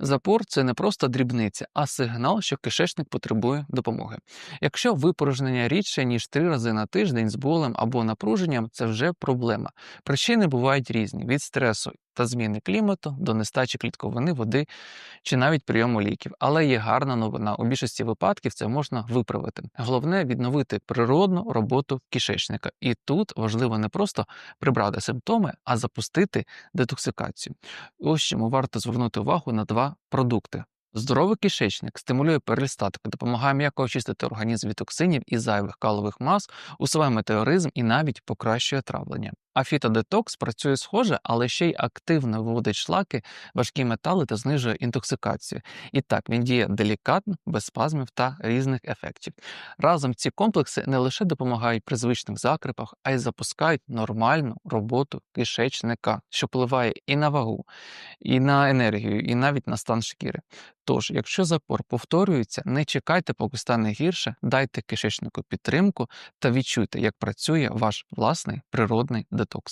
Запор це не просто дрібниця, а сигнал, що кишечник потребує допомоги. Якщо випорожнення рідше ніж три рази на тиждень з болем або напруженням, це вже проблема. Причини бувають різні: від стресу та зміни клімату до нестачі клітковини, води чи навіть прийому ліків. Але є гарна новина. У більшості випадків це можна виправити. Головне відновити природну роботу кишечника. І тут важливо не просто прибрати симптоми, а запустити детоксикацію. Ось чому варто звернути увагу на два продукти. Здоровий кишечник стимулює перистатику, допомагає м'яко очистити організм від токсинів і зайвих калових мас, усуває метеоризм і навіть покращує травлення. А фітодетокс працює схоже, але ще й активно виводить шлаки, важкі метали та знижує інтоксикацію. І так він діє делікатно, без спазмів та різних ефектів. Разом ці комплекси не лише допомагають при звичних закрипах, а й запускають нормальну роботу кишечника, що впливає і на вагу, і на енергію, і навіть на стан шкіри. Тож, якщо запор повторюється, не чекайте, поки стане гірше, дайте кишечнику підтримку та відчуйте, як працює ваш власний природний детокс. också.